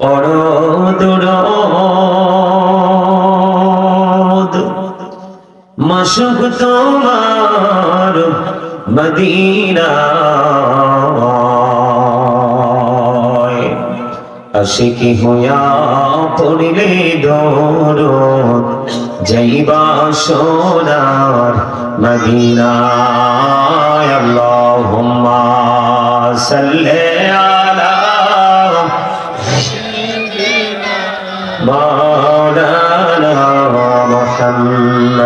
পরদুরদ মশুক তোমার মদিনা। আশিকি হইয়া পড়িলে দৌড় যাইবা সোনার মদিনায়। আল্লাহুম্মা সাল্লি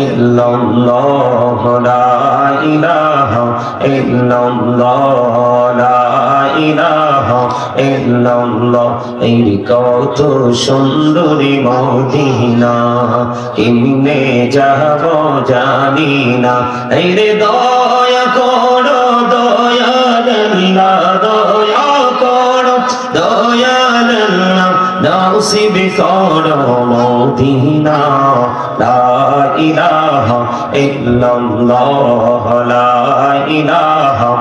illallah la ilaha illallah la ইলাহা ইল্লাল্লাহ। এই কত সুন্দরী মদিনা কেমনে যাব জানি না। এই রে দয়া করো দয়াল আল্লাহ দয়া করো মদিনা। লা ইলাহা ইল্লাল্লাহ, লা ইলাহা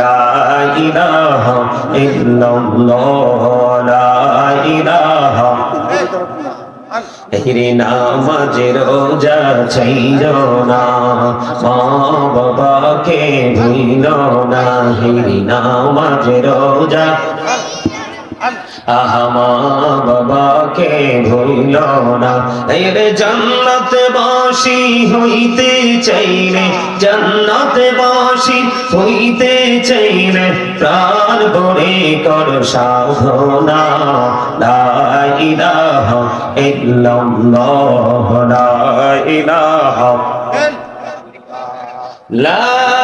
লা ইলাহা ইল্লাল্লাহ, লা ইলাহা হিরে নামাজে রোজা চাইল না, মা বাবাকে ভুইল না হিরে নামাজে রোজা আহমা বাবাকে ভুইল না। এরে জান্নাত বাসি হইতে চাইলে জান্নাত বাসি হইতে চাইলে প্রাণ ভরে কর সাধনা। লা ইলাহা ইল্লাল্লাহ লা ইলাহা লা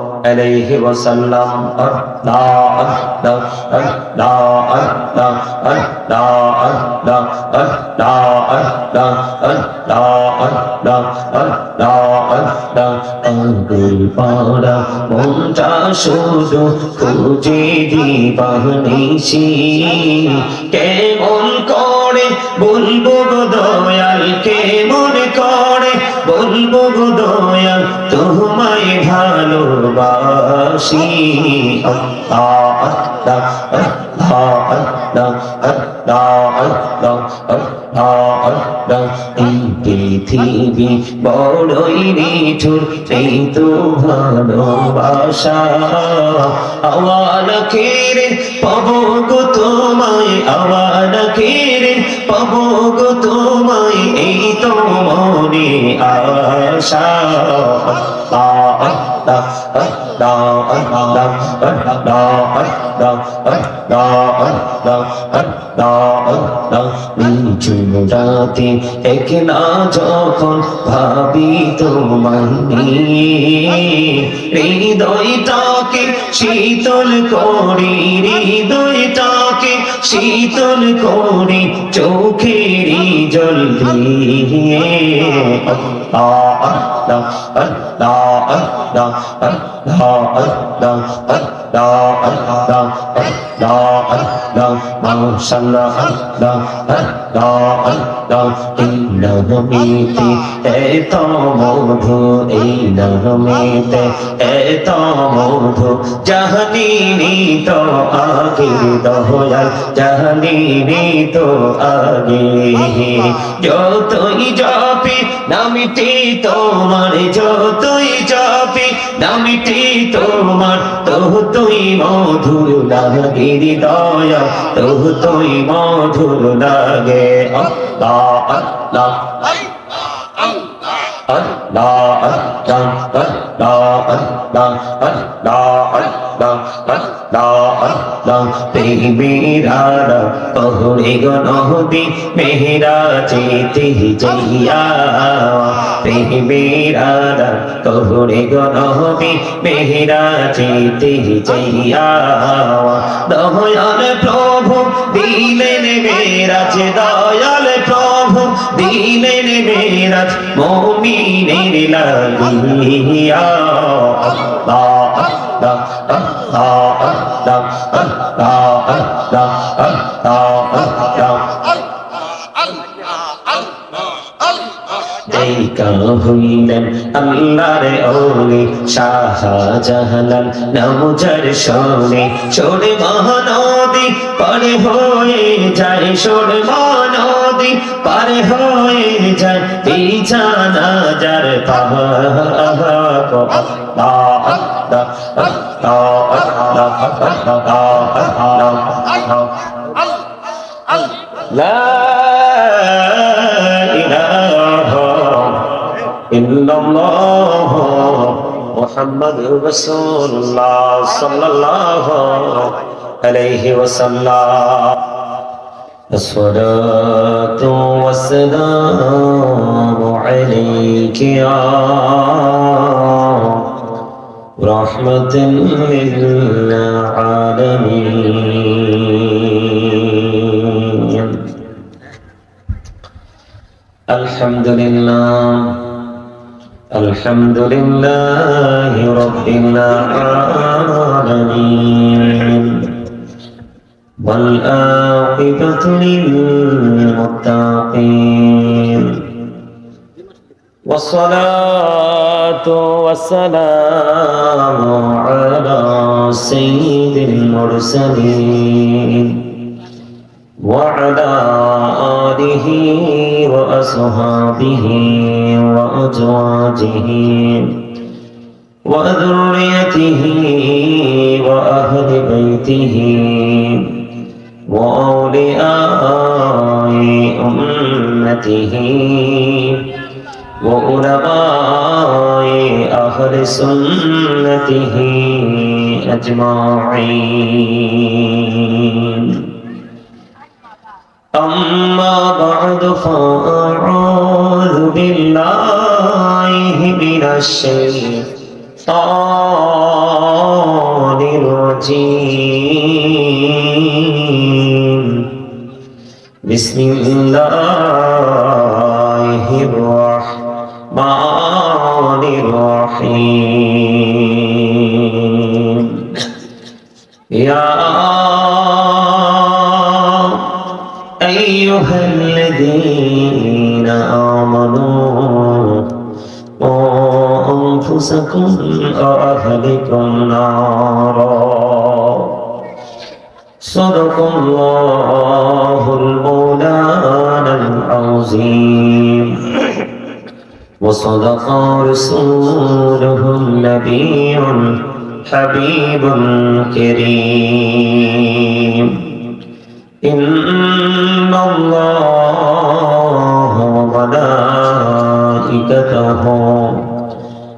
আলাইহি ওয়াসাল্লাম আল্লাহ আল্লাহ আল্লাহ আল্লাহ আল্লাহ আল্লাহ আল্লাহ আল্লাহ আল্লাহ আল্লাহ আল্লাহ আল্লাহ আঙ্গুল পাড়া মনটা শুধু খুঁজে দিবানিসি কেমন করে বলব দয়াল কেমন করে বলব গো দয়াল, তোমায় ভালোবাসি। আল্লাহ আল্লাহ আল্লাহ আল্লাহ আল্লাহ আল্লাহ আল্লাহ আল্লাহ এই পৃথিবী বড়ই নিঠুর, এই তো ভালোবাসা। আওয়াল খেরে পাবো গো তোমায়, আওয়াল খেরে পাবো গো তোমায়, এই তো মনে আশা রাতে এক না যখন ভাবি তোমায় হৃদয়টাকে শীতল করি, হৃদয়টাকে শীতল করি, চোখেরই জল দিয়ে। لا لا لا নামেতে এত মধু এই নামেতে এত মধু জাহানি তো আগে দয়াল জাহানি তো আগে যতই জপি নামিটি তোমার যতই জপি নামিটি তোমার তো তুই মধুর লাগে হৃদয় তো তুই মধুর লাগে আল্লাহ আল্লাহ আল্লাহ আল্লাহ আল্লাহ আল্লাহ আল্লাহ প্রেমেরারা পহরে গনহদি মেহরা চেতে যাইয়া প্রেমেরারা পহরে গনহদি মেহরা চেতে যাইয়া দয়াল প্রভু দিলেন মেরাজ দয়াল প্রভু দিলেন মেরাজ মোমিনের লাগিয়া আল্লাহ হইলেন আল্লাহর ওলি শাহজাহালাল নামজার শোনে ছোড়ে মহানদী পারে হয়ে যায় সোর মহানদী পারে হয়ে যায় বিছানা যার لا إله إلا الله محمد رسول الله صلى الله عليه وسلم. الصلاة والسلام عليك يا رحمة للعالمين الحمد لله الحمد لله رب العالمين والآقبة للمتقين والصلاة والسلام على سيد المرسلين وعلى آله وأصحابه وأزواجه وذريته وأهل بيته وأولياء أمته وعلماء أهل سنته أجمعين أما بعد فأعوذ بالله من الشيطان الرجيم بسم الله الرحمن الرحيم. يا أيها الذين آمنوا أنفسكم وأهلكم نارا. صدق الله وصدق رسوله النبي الحبيب الكريم إن الله وملائكته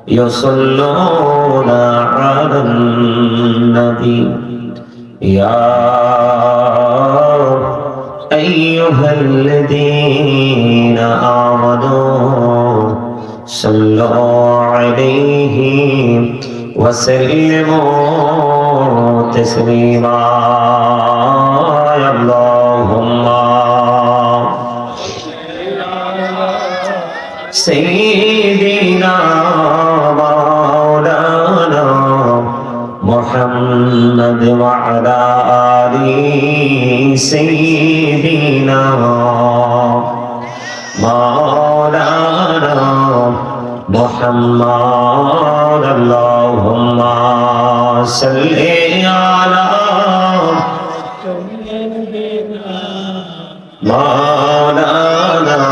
يصلون على النبي. يا أيها الذين آمنوا صلوا عليه وسلموا تسليما يا اللهم سيدنا مولانا محمد وعلى آل سيدنا محمد اللهم صل على مولانا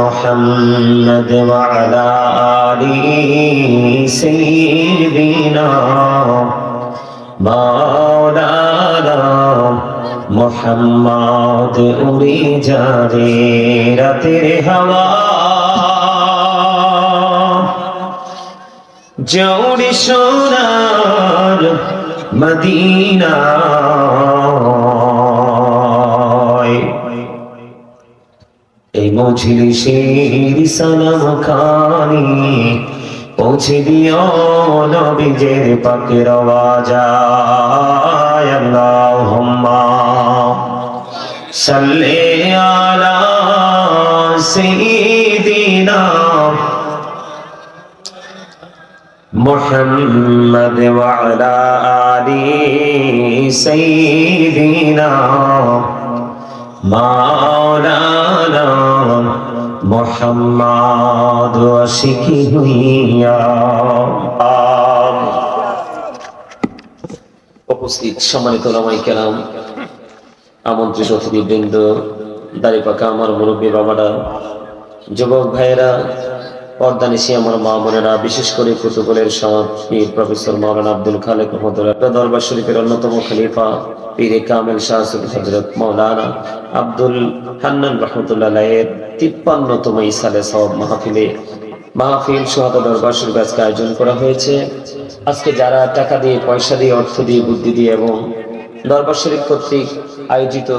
محمد وعلى آل سيدنا مولانا মোহাম্মদ উড়ে যারে রাতের হাওয়া জৌড়ে সোনার মদিনায় এই মজলিসের সালাম খানি পৌঁছে দিও নবীজের পাকের আওয়াজায় আল্লাহুম্মা। সাল্লি আলা সাইয়্যিদিনা محمد وعلى آل سيدنا مولانا محمد وشكي هيا উপস্থিত সম্মানিত লামাই কেরাম আমন্ত্রিত অতিথিবৃন্দ দাড়ি পাকা আমার মুরব্বী বাবারা যুবক ভাইয়েরা পর্দা নিশি আমার মা বোনেরা, বিশেষ করে কুতুবলের সমাজ প্রফেসর মাওলানা আব্দুল খালেক দরবার শরীফের অন্যতম খলিফা পীরে কামেল শাহ সুফি হজরত মৌলানা আব্দুল হান্নান রহমতুল্লাহ তিপ্পান্নতম ইসালে সব মাহফিলে। মাহফিল সোহাদা দরবার শরীফ আজকে আয়োজন করা হয়েছে। আজকে যারা টাকা দিয়ে, পয়সা দিয়ে, অর্থ দিয়ে, বুদ্ধি দিয়ে এবং দরবার শরীফ কর্তৃক আয়োজিত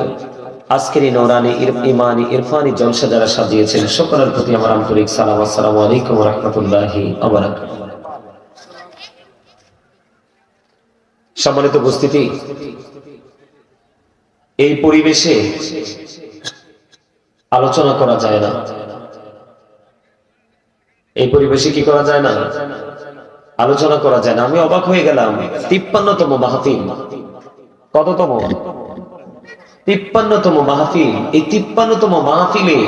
আজকের এই নৌরানি ইমানি ইরফানি জলসা যারা সাজিয়েছেন, সকলের প্রতি আমার আন্তরিক সালাম, আসসালামু আলাইকুম রহমতুল্লাহি সম্মানিত উপস্থিতি, এই পরিবেশে আলোচনা করা যায় না। এই পরিবেশে কি করা যায় না? আলোচনা করা যায় না। আমি অবাক হয়ে গেলাম, তিপ্পান্নতম মাহফিল। কততম? তিপ্পান্নতম মাহফিল, এই তিপ্পান্নতম মাহফিলে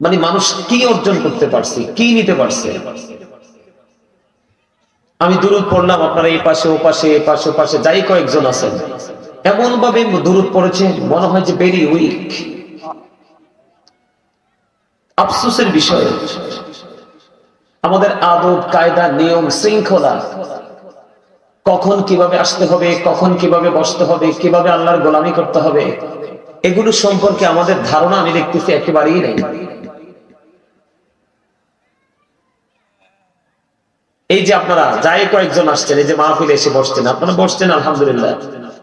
মানে মানুষ কি অর্জন করতে পারছে, কি নিতে পারছে? আমি দূরত পড়লাম, আপনারা এই পাশে, ও পাশে, এ পাশে পাশে, যাই কয়েকজন আছেন। এমন ভাবে দূরত পড়েছে, মনে হয় যে ভেরি উইক আফসোসের বিষয়, আমাদের আদব, কায়দা, নিয়ম, শৃঙ্খলা কখন কীভাবে আসতে হবে, কখন কীভাবে বসতে হবে, কীভাবে আল্লাহর গোলামি করতে হবে, এগুলো সম্পর্কে আমাদের ধারণা আমি দেখতেছি একেবারেই নেই। এই যে আপনারা, যাই কয়েকজন আসছেন, এই যে মাহফিলে এসে বসছেন, আপনারা বসছেন, আলহামদুলিল্লাহ।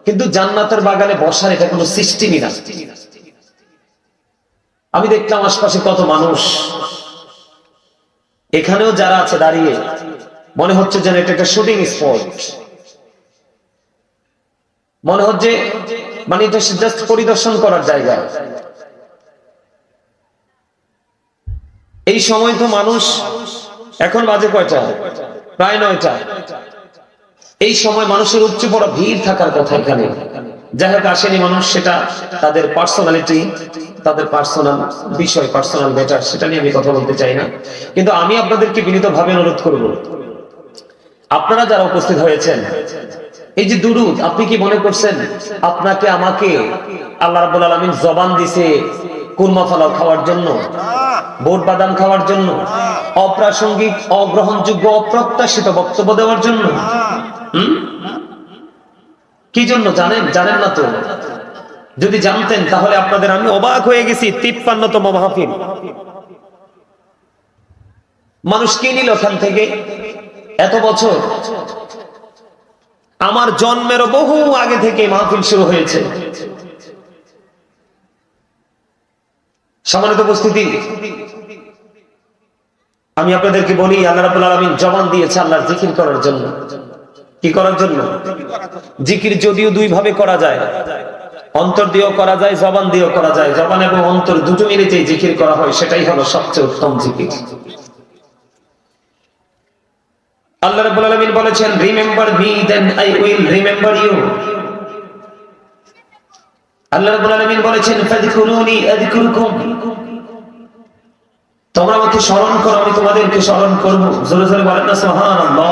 কিন্তু জান্নাতের বাগানে বসার এটা কোনো সিস্টেমই না। আমি দেখলাম আশপাশে কত মানুষ। এখানেও যারা আছে দাঁড়িয়ে, মনে হচ্ছে যেন এটা একটা শুটিং স্পট। মনে হচ্ছে মানে এটা জাস্ট পরিদর্শন করার জায়গা। এই সময় তো মানুষ এখন বাজে কয়টা? প্রায় নয়টা। এই সময় মানুষের উপচে পড়া ভিড় থাকার কথা এখানে। যাই হোক, আসেনি মানুষ, সেটা তাদের পার্সোনালিটি তাদের পার্সোনাল বিষয় পার্সোনাল ম্যাটার সেটা নিয়ে আমি কথা বলতে চাই না। কিন্তু আমি আপনাদেরকে বিনীতভাবে অনুরোধ করব, আপনারা যারা উপস্থিত হয়েছেন এই যে দুরুদ, আপনি কি মনে করছেন? আপনাকে আমাকে আল্লাহ রাব্বুল আলামিন জবান দিছে কুরমা ফলাও খাওয়ার জন্য? বোট বাদাম খাওয়ার জন্য? অপ্রাসঙ্গিক, অগ্রহণযোগ্য, অপ্রত্যাশিত বক্তব্য দেওয়ার জন্য? কি জন্য জানেন? জানেন না তো। যদি জানতেন, তাহলে আপনাদের আমি অবাক হয়ে গেছি, তিপ্পান্নতম মাহফিল। মানুষ কি নিল ওখান থেকে? এত বছর? আমার জন্মেরও বহু আগে থেকে মাহফিল শুরু হয়েছে। সম্মানিত উপস্থিতি, আমি আপনাদেরকে বলি, আল্লাহ রাব্বুল আলামিন জবান দিয়েছে আল্লাহর জিকির করার জন্য। কি করার জন্য? জিকির যদিও দুই ভাবে করা যায়। অন্তর দিয়েও করা যায়, জবান দিয়েও করা যায়। জবান এবং অন্তর দুটো মিলে যে জিকির করা হয়, সেটাই হলো সবচেয়ে উত্তম জিকির। আল্লাহ রাব্বুল আলামিন বলেছেন remember me then I will remember you আল্লাহ রাব্বুল আলামিন বলেছেন, ফাযকুরুনি আযকুরকুম। তোমরা আমাকে স্মরণ করো, আমি তোমাদেরকে স্মরণ করব। জোরে জোরে বলেন না, সুবহানাল্লাহ।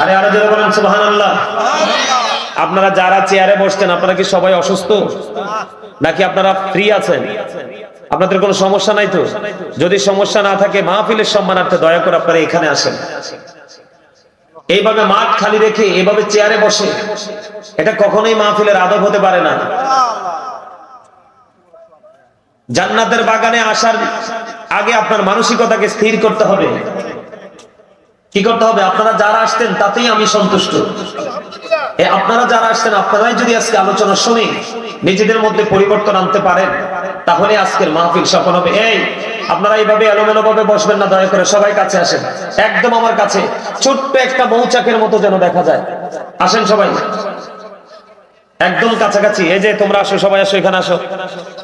আরে আরে জোরে বলেন, সুবহানাল্লাহ। আপনারা যারা চেয়ারে বসছেন আপনারা কি সবাই অসুস্থ? নাকি আপনারা ফ্রি আছেন? আপনাদের কোনো সমস্যা নাই তো? যদি সমস্যা না থাকে, মাহফিলের সম্মানার্থে দয়া করে আপনারা এখানে আসেন। এইভাবে মাঠ খালি রেখে এভাবে চেয়ারে বসে, এটা কখনোই মাহফিলের আদব হতে পারে না। জান্নাতের বাগানে আসার আগে আপনার মানসিকতাকে স্থির করতে হবে। কি করতে হবে? আপনারা যারা আসতেন, তাতেই আমি সন্তুষ্ট। আপনারা যারা আসতেন, আপনারাই যদি আজকে আলোচনা শুনে নিজেদের মধ্যে পরিবর্তন আনতে পারেন, তাহলে আজকের মাহফিল সফল হবে। এই আপনারা এইভাবে এলোমেলো ভাবে বসবেন না, দয়া করে সবাই কাছে আসেন। একদম আমার কাছে। ছোট্ট একটা মৌচাকের মতো যেন দেখা যায়। আসেন সবাই। একদম কাছাকাছি। এই যে তোমরা আসো, সবাই আসো, এখানে আসো।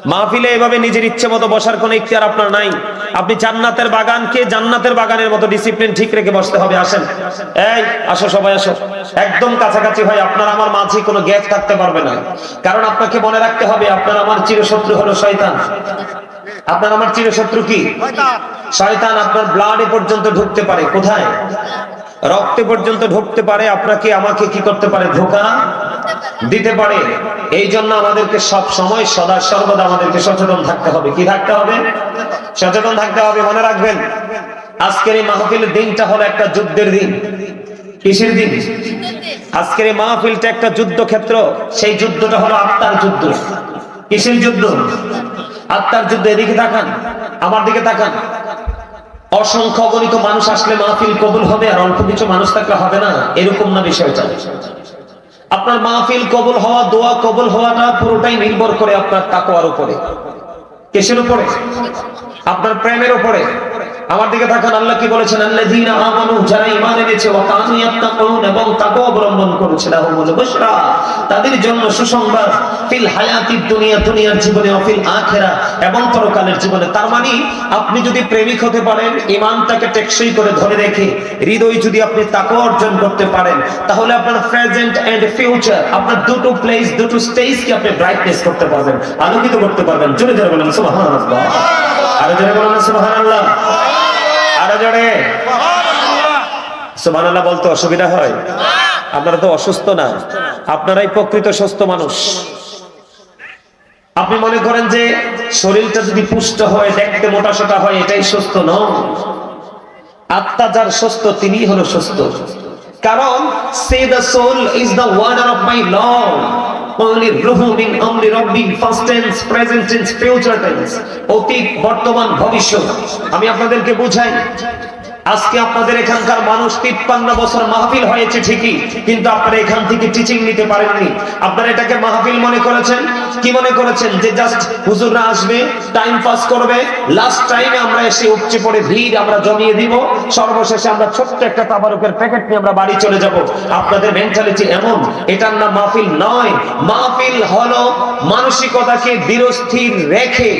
মাহফিলে এভাবে নিজের ইচ্ছে মতো বসার কোনো ইখতিয়ার আপনার নাই। আপনি জান্নাতের বাগানকে জান্নাতের বাগানের মতো ডিসিপ্লিন ঠিক রেখে বসতে হবে। আসেন। এই, আসো, সবাই আসো। একদম কাছাকাছি হয় আপনার আমার মাঝে কোনো গ্যাপ থাকতে পারবে না। কারণ আপনাকে মনে রাখতে হবে, আপনার আমার চিরশত্রু হলো শয়তান। আপনার আমার চিরশত্রু কি? শয়তান। আপনার ব্লাডে পর্যন্ত ঢুকতে পারে। কোথায়? রক্তে পর্যন্ত ঢুকতে পারে। আপনাকে আমাকে কি করতে পারে? ধোকা? দিতে পারে। এই জন্য আমাদেরকে সব সময় সদা সর্বদা আমাদেরকে সচেতন থাকতে হবে। কি থাকতে হবে? সচেতন থাকতে হবে। মনে রাখবেন আজকের এই মাহফিলের দিনটা হলো একটা যুদ্ধের দিন। কিসের দিন? আজকের এই মাহফিলটা একটা যুদ্ধ ক্ষেত্র সেই যুদ্ধটা হলো আত্মার যুদ্ধ। কিসের যুদ্ধ? আত্মার যুদ্ধ এদিকে তাকান, আমার দিকে তাকান। অসংখ্য অগণিত মানুষ আসলে মাহফিল কবুল হবে আর অল্প কিছু মানুষ থাকলে হবে না, এরকম না বিষয়টা আপনার মাহফিল কবুল হওয়া, দোয়া কবুল হওয়াটা পুরোটাই নির্ভর করে আপনার তাকওয়ার উপরে। কেসের উপরে? আপনার প্রেমের উপরে। আমার দিকে তাকান, আল্লাহ কি বলেছেন? আল্লাযীনা আমানু, যারা ঈমান এনেছে, ওয়া কানু ইয়াত্তাকুন, এবং তাকওয়া অবলম্বন করেছে লাহুমুল বুশরা, তাদের জন্য সুসংবাদ, ফিল হায়াতিদ দুনিয়া, দুনিয়ার জীবনে, ও ফিল আখিরা, এবং পরকালের জীবনে। তার মানে আপনি যদি প্রেমিক হতে পারেন, ঈমানটাকে টেকসই করে ধরে রেখে, হৃদয় যদি আপনি তাকওয়া অর্জন করতে পারেন, তাহলে আপনার প্রেজেন্ট এন্ড ফিউচার, আপনার দুটো প্লেস, দুটো স্টেজকে আপনি ব্রাইটনেস করতে পারবেন, আলোকিত করতে পারবেন। জোরে জোরে বলেন, সুবহানাল্লাহ। আরও জোরে বলেন, সুবহানাল্লাহ। আরও জোরে। সুবহানাল্লাহ, বলতে অসুবিধা হয়? আপনারা তো অসুস্থ না। আপনারাই প্রকৃত সুস্থ মানুষ। আপনি মনে করেন যে শরীরটা যদি পুষ্ট হয়, দেখতে মোটা সোটা হয়, এটাই সুস্থ নয় আত্মা যার সুস্থ তিনি হলো সুস্থ। কারণ সে the soul is the order of my lord only রুহু মিন আমরি রব্বি first tense present tense future tense অতীত, বর্তমান, ভবিষ্যৎ। আমি আপনাদেরকে বুঝাই আজকে আপনাদের এখানকার মানুষ তিপ্পান্ন বছর মাহফিল হয়েছে ঠিকই, কিন্তু আপনারা এখান থেকে টিচিং নিতে পারেননি। আপনারা এটাকে মাহফিল মনে করেছেন? কি মনে করেছেন? যে জাস্ট হুজুররা আসবে টাইম পাস করবে লাস্ট টাইমে আমরা এসে উপচে পড়ে ভিড় আমরা জমিয়ে দিব, সর্বশেষে আমরা ছোট্ট একটা তাবারকের প্যাকেট নিয়ে আমরা বাড়ি চলে যাব। আপনাদের মেন্টালিটি এমন, এটার নাম মাহফিল নয়। মাহফিল হলো মানসিকতাকে দৃঢ়স্থির রেখে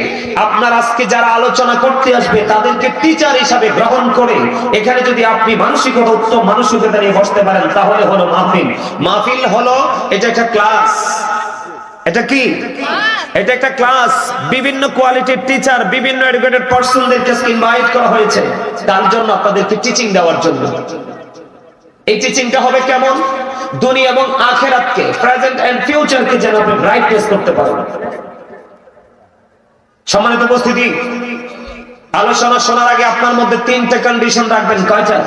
আপনার আজকে যারা আলোচনা করতে আসবে, তাদেরকে টিচার হিসাবে গ্রহণ করে এখানে যদি আপনি মানসিকতা উত্তম মানসিকতা নিয়ে বসতে পারেন, তাহলে হলো মাহফিল। মাহফিল হলো এটা একটা ক্লাস। এটা কি? এটা একটা ক্লাস। বিভিন্ন কোয়ালিটির টিচার, বিভিন্ন এডুকেটেড পার্সনদেরকে ইনভাইট করা হয়েছে। তার জন্য আপনাদেরকে টিচিং দেওয়ার জন্য। এই টিচিংটা হবে কেমন? দুনিয়া এবং আখেরাতকে প্রেজেন্ট এন্ড ফিউচারকে যেন আপনি ব্রাইটনেস করতে পারেন। সম্মানিত উপস্থিতি আলোচনা শোনার আগে আপনার মধ্যে তিনটা কন্ডিশন রাখবেন, কয়টা?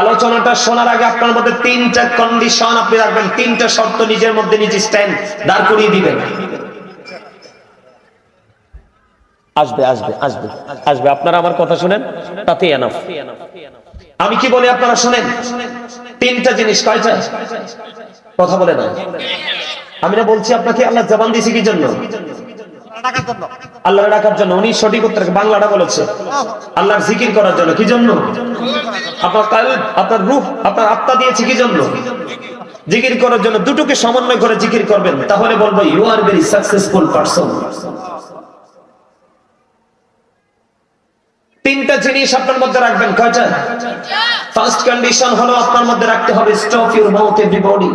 আলোচনাটা শোনার আগে আপনার মধ্যে তিনটা কন্ডিশন আপনি রাখবেন, তিনটা শর্ত নিজের মধ্যে নিজে স্ট্যান্ড দাঁড় করিয়ে দিবেন। আসবে আসবে আসবে আসবে। আপনারা আমার কথা শুনেন? তাতে এনাফ আমি কি বলি আপনারা শুনেন? তিনটা জিনিস, কয়টা? কথা বলে না আমি না বলছি আপনাকে আল্লাহ জবান দিয়েছি কি জন্য? আল্লাহ ডাকার জন্য। উনি সঠিক উত্তর বাংলাটা বলেছে। আল্লাহর জিকির করার জন্য। কি জন্য? আপনার কাল, আপনার রূপ, আপনার আত্মা দিয়েছে কি জন্য? জিকির করার জন্য দুটোকে সমন্বয় করে জিকির করবেন। তাহলে বলব you are very successful person তিনটা জিনিস আপনার মধ্যে রাখবেন। কয়টা? ফার্স্ট কন্ডিশন হলো আপনার মধ্যে রাখতে হবে স্টপ ইউর মাউথ এভরিবডি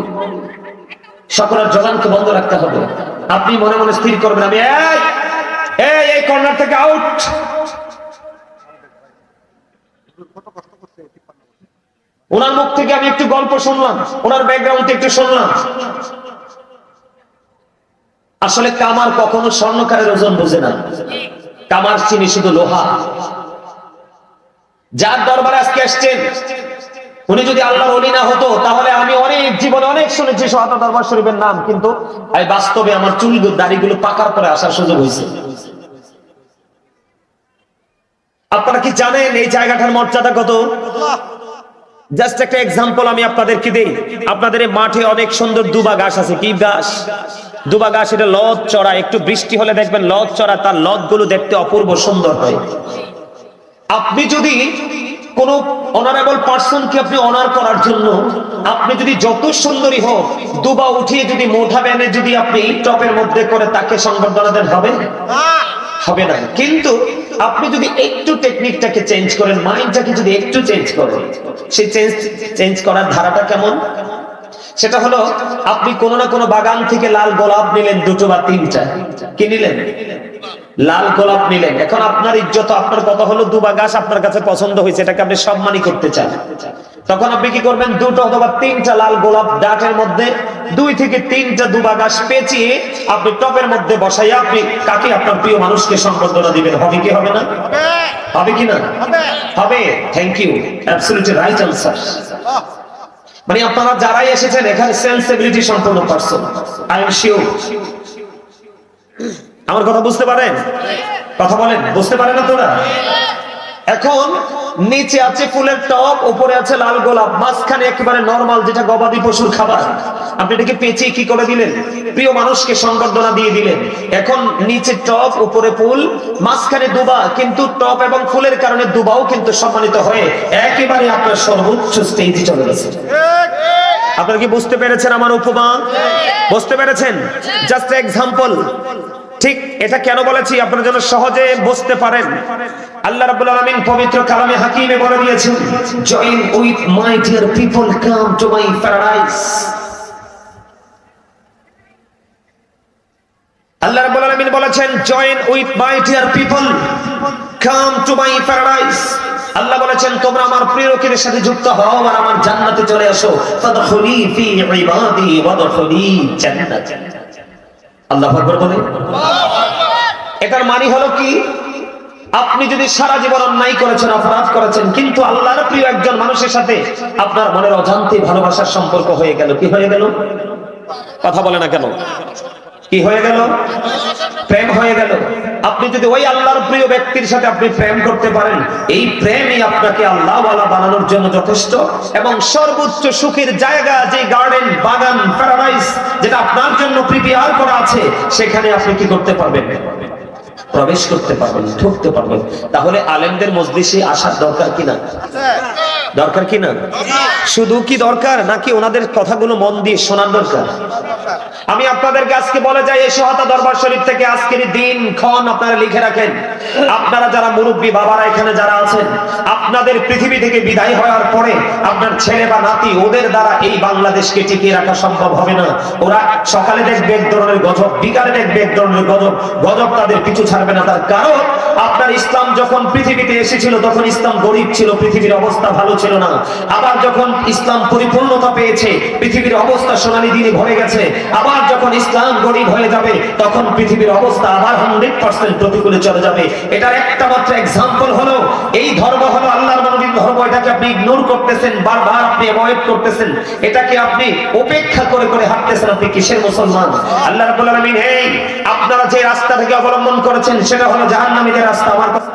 সকলের জবানকে বন্ধ রাখতে হবে। আপনি মনে মনে স্থির করবেন, আমি এই কর্নার থেকে আউট ওনার মুখ থেকে আমি একটু গল্প শুনলাম, ওনার ব্যাকগ্রাউন্ড একটু শুনলাম। আসলে কামার কখনো স্বর্ণকারের ওজন বোঝে না। কামার চিনি শুধু লোহা। যার দরবারে আজকে আসছেন উনি যদি আল্লাহর অলি না হতো, তাহলে আমি অনেক জীবনে অনেক শুনেছি সোহাতা দরবার শরীফের নাম, কিন্তু আমি বাস্তবে আমার চুলগুলো, দাড়িগুলো পাকার পরে আসার সুযোগ হয়েছে। আপনারা কি জানেন এই জায়গাটার মর্যাদা কত? জাস্ট একটা এক্সাম্পল আমি আপনাদেরকে দেই। আপনাদের মাঠে অনেক সুন্দর দুবা গাছ আছে। কি গাছ দুবা গাছ এটা লত চড়া। একটু বৃষ্টি হলে দেখবেন লত চড়া, তার লতগুলো দেখতে অপূর্ব সুন্দর হয়। আপনি যদি কোন অনারেবল পার্সনকে আপনি অনার করার জন্য আপনি যদি যত সুন্দরী হোক দুবা উঠিয়ে যদি মোঠা ব্যানে যদি আপনি টপের মধ্যে করে তাকে সংবর্ধনা দেন, হবে? হবে না। কিন্তু আপনি যদি একটু টেকনিকটাকে চেঞ্জ করেন মাইন্ডটাকে যদি একটু চেঞ্জ করেন, সেই চেঞ্জ চেঞ্জ করার ধারাটা কেমন? সেটা হলো আপনি কোনো না কোনো বাগান থেকে লাল গোলাপ নিলেন দুটো বা তিনটা। কি নিলেন? লাল গোলাপ নিলেন। এখন আপনার ইজ্জত আপনার কথা হলো দুবা গাছ আপনার কাছে পছন্দ হয়েছে এটাকে আপনি সম্মানই করতে চান। তখন আপনি কি করবেন? দুটো অথবা তিনটা লাল গোলাপ ডাটের মধ্যে দুই থেকে তিনটা দুবা গাছ পেঁচিয়ে আপনি টপের মধ্যে বসাইয়া আপনি কাকে আপনার প্রিয় মানুষকে সম্বর্ধনা দিবেন? হবে কি হবে না? হবে। কি না? হবে। Thank you absolutely right answer মানে আপনারা যারাই এসেছেন, এখানে সেন্সিবিলিটি সম্পন্ন পারছেন আই এম শিওর আমার কথা বুঝতে পারেন? কথা বলেন? বুঝতে পারেন না তোরা এখন নিচে আছে ফুলের টপ উপরে আছে লাল গোলাপ, মাঝখানে একেবারে নরমাল যেটা গবাদি পশুর খাবার। আপনি এটাকে পেঁচিয়ে কি করে দিলেন? প্রিয় মানুষকে সংবর্ধনা দিয়ে দিলেন। এখন নিচে টপ উপরে ফুল, মাঝখানে দুবা, কিন্তু টপ এবং ফুলের কারণে দুবাও কিন্তু সম্মানিত হয়ে একেবারে আপনার সর্বোচ্চ স্টেজে চলে গেছে। আপনারা কি বুঝতে পেরেছেন আমার উপমা? বুঝতে পেরেছেন? জাস্ট এক্সাম্পল ঠিক এটা কেন বলেছি? আপনারা যেন সহজে বুঝতে পারেন। আল্লাহ রাব্বুল আলামিন পবিত্র কালামে হাকিমে বলে দিয়েছেন join with my dear people come to my paradise আল্লাহ রাব্বুল আলামিন বলেছেন join with my dear people come to my paradise আল্লাহ বলেছেন, তোমরা আমার প্রিয় লোকের সাথে যুক্ত হও আর আমার জান্নাতে চলে আসো ফাদখুলি ফি ইবাদি, ওয়াদখুলি জান্নাত। আল্লাহ বলে। এটার মানে হলো কি? আপনি যদি সারা জীবন অন্যায় করেছেন, অপরাধ করেছেন, কিন্তু আল্লাহর প্রিয় একজন মানুষের সাথে আপনার মনের অজান্তে ভালোবাসার সম্পর্ক হয়ে গেল। কি হয়ে গেল? কথা বলে না কেন? কি হয়ে গেল? প্রেম হয়ে গেল। আপনি যদি ওই আল্লাহর প্রিয় ব্যক্তির সাথে আপনি প্রেম করতে পারেন, এই প্রেমই আপনাকে আল্লাহওয়ালা বানানোর জন্য যথেষ্ট এবং সর্বোচ্চ সুখের জায়গা যে গার্ডেন, বাগান, প্যারাডাইস, যেটা আপনার জন্য প্রিপেয়ার করা আছে, সেখানে আপনি কি করতে পারবেন? প্রবেশ করতে পারবেন, ঢুকতে পারবেন। তাহলে আলেমদের মজলিসে আসার দরকার কিনা দরকার কিনা শুধু কি দরকার, নাকি ওনাদের কথাগুলো মন দিয়ে শোনার দরকার? আমি আপনাদেরকে আজকে বলে যাই, এই সোহাতা দরবার শরীফ থেকে আজকের দিন ক্ষণ আপনারা লিখে রাখেন। আপনারা যারা মুরব্বী বাবারা এখানে যারা আছেন, আপনাদের পৃথিবী থেকে বিদায় হওয়ার পরে আপনার ছেলে বা নাতি, ওদের দ্বারা এই বাংলাদেশকে টিকিয়ে রাখা সম্ভব হবে না। ওরা সকালে দেখবে এক ধরনের গজব, বিকালে দেখবে এক ধরনের গজব। গজব তাদের পিছু ছাড়বে না তার কারণ, আপনার ইসলাম যখন পৃথিবীতে এসেছিল, তখন ইসলাম গরিব ছিল, পৃথিবীর অবস্থা ভালো ছিল না। আবার যখন ইসলাম পরিপূর্ণতা পেয়েছে, পৃথিবীর অবস্থা সোনালী দিনে ভরে গেছে, আবার যখন ইসলাম গরিব হয়ে যাবে, তখন পৃথিবীর অবস্থা আবার হান্ড্রেড পার্সেন্ট প্রতিকূলে চলে যাবে। এটার একটা মাত্র এক্সাম্পল হলো, এই ধর্ম হলো আল্লাহর মনোনীত ধর্ম, এটাকে আপনি ইগনোর করতেছেন, বারবার আপনি অ্যাভয়েড করতেছেন। এটাকে আপনি উপেক্ষা করে করে হাঁটতেছেন, আপনি কিসের মুসলমান? আল্লাহ রাব্বুল আলামিন এই আপনারা যে রাস্তা থেকে অবলম্বন করেছেন সেটা হলো জাহান্নামীদের রাস্তা আমার কথা।